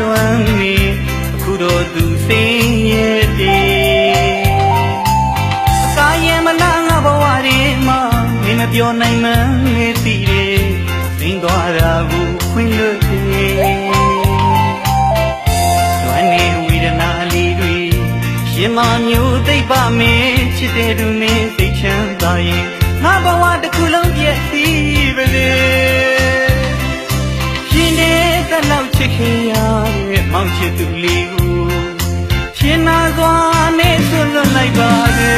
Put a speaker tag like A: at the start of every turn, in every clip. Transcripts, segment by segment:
A: လွမ်းနေအခုတော့သူစိတ်ရဲ့တည်းအကားရင်မလားငါဘဝတွေမှာမင်းမပြောနိုင်မှန်းနေသိတယ်သိမ်းသွားတာကိုခွင့်လွတ်တယ်လွမ်းနေဝိဒနာလေးတွေရှင်မမျိုးသိပ်ပါမင်းချစ်တဲ့သူနဲ့သိချမ်းသာရင်ငါဘဝတစ်ခုလုံးပြည့်စည်ပါလေ မောင်ချစ်သူလေးကိုရှင်နာစွာနဲ့ဆွလွတ်လိုက်ပါလေ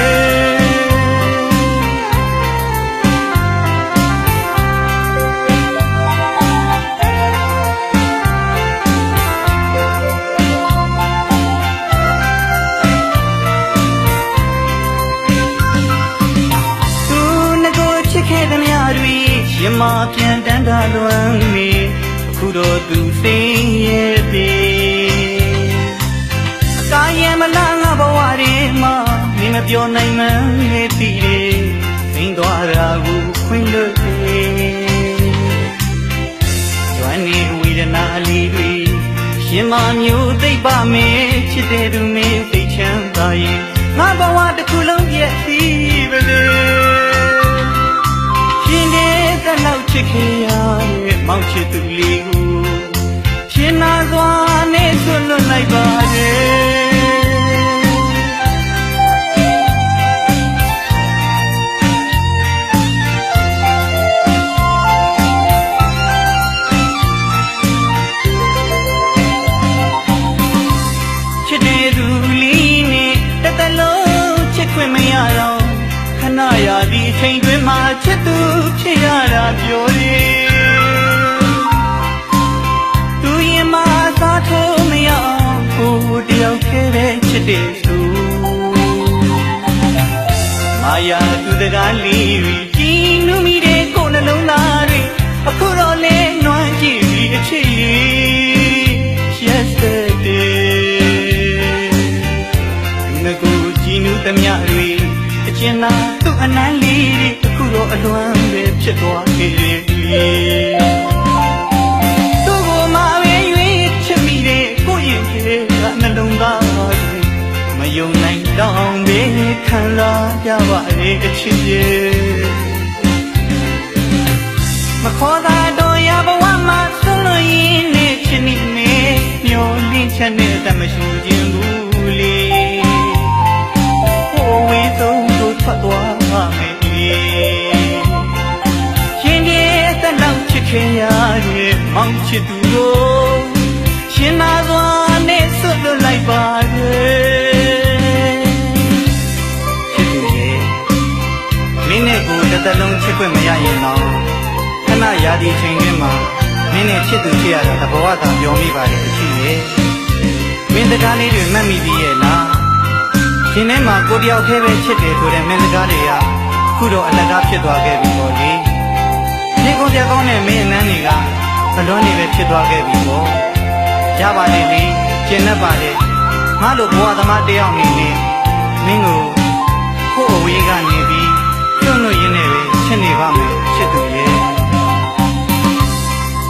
A: သူငကိုချစ်ခဲ့သမျှတွေရှင်မပြန်တန်းတာလွမ်းနေအခုတော့သူစိတ်ရဲ့တည်းအကားရင်မ လားငါဘဝတွေမှာမင်းမပြောနိုင်မှန်းနေသိတယ်သိမ်းသွားတာကိုခွင့်လွတ်တယ်ကျွမ်းနေဝေဒနာလေးတွေရှင်မမျိုးသိပ်ပါမင်းချစ်တဲ့သူမင်းသိချမ်းသာရင်ငါဘဝတစ်ခုလုံးပြည့်စည်ပါလေရှင်နေတဲ့လောက်ချစ်ခင်ရတဲ့မောင်ချစ်သူလေးကိုရှင်နာစွာ ရာဒီအချိန်တွင်မှချစ်သူဖြစ်ရတာပြောရင်သူရင်မသာထိုးမရအောင်ကိုယ်တယောက်ခဲပဲချစ်တဲ့သူမာယာသူတကားလေးတွေကြည်နူးမိတဲ့ကိုယ်နှလုံးသားတွေအခုတော့လဲနွမ်းကြည့်ပြီးအချစ်ရည် yesterday ငကူကြည်နူးသမျှတွေအကျဉ်းသာသူ့ အနမ်းလေးတွေအခုတော့အလွမ်းပဲဖြစ်သွားခဲ့တယ်လေသူ့ကိုမပဲရွေးချစ်မိတဲ့ကိုယ့်ရင်ကနှလုံးသားတွေမယုံနိုင်တော့ပဲခံစားကြပါလေအချစ်ရဲ့မခေါ်တာတော့ရဘဝမှာဆုံးလို့ရင်းနဲ့ချစ်နေနေမျောလင်းချက်နဲ့တမရှိခြင်း မောင်ချစ်သူကိုရှင်နာစွာနဲ့ဆွတ်လွတ်လိုက်ပါရဲ့ချစ်သူရဲ့မင်းနဲ့ကိုယ်တစ်သက်လုံးချစ်ခွင့်မရရင်တော့ခဏရာဒီချိန်တွင်မှာမင်းနဲ့ချစ်သူချစ်ရတာတဘောသာပြောမိပါတယ်အချစ်ရဲ့မင်းစကားလေးတွေမှတ်မိပြီးရဲ့လားရှင်ထဲမှာကိုတယောက်ခဲပဲချစ်တယ်ဆိုတဲ့မင်းစကားတွေကခုတော့အလကားဖြစ်သွားခဲ့ပြီပေါ့လေဒီကုန်ကြကောင်းတဲ့မင်းအနမ်းတွေက ဘလွန်းနေပဲဖြစ်သွားခဲ့ပြီပေါ့ရပါလေလေကျင်납ပါလေငါလိုဘဝသမားတယောက်နေနေမင်းကိုကိုယ့်အဝေးကနေပြီးကျွတ်လို့ရင်းနေပဲချစ်နေပါမယ်ချစ်သူရဲ့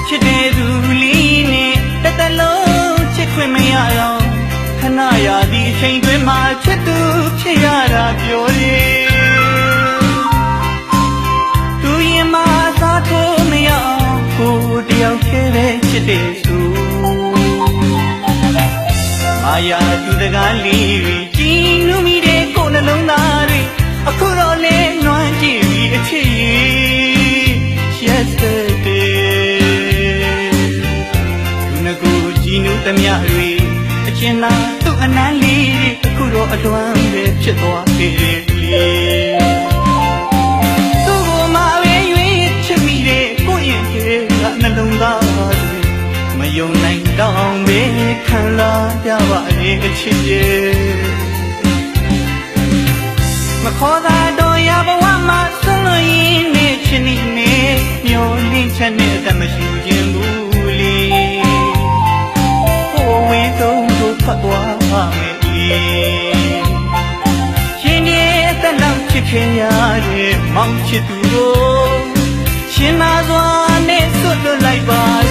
A: ချစ်တဲ့သူလေးနဲ့တစ်သက်လုံးချစ်ခွင့်မရတော့ခဏရာဒီအချိန်တွင်မှချစ်သူဖြစ်ရတာပြော ပဲချစ်တဲ့သူမာယာသူတကားလေးတွေကြည်နူးမိတဲ့ကိုယ်နှလုံးသားတွေအခုတော့လဲနွမ်းကြည့်ပြီးအချစ်ရည် yesterday သူငကိုကြည်နူးသမျှတွေအကျဉ်းသာသူ့အနမ်းလေးတွေအခုတော့အလွမ်းပဲဖြစ်သွားခဲ့တယ်လေ ချစ်ရဲ့မခေါ်တာတော့ရဘဝမှာဆုံးလို့ရင်းနဲ့ချစ်နေနေမျောလင်းချက်နဲ့တမရှိခြင်းဘူးလေဟိုဝေးဆုံးတို့ထွက်သွားမယ်လေရှင်ရဲ့တလောက်ချစ်ခင်ရတဲ့မောင်ချစ်သူကိုရှင်နာစွာနဲ့ဆွတ်လွတ်လိုက်ပါ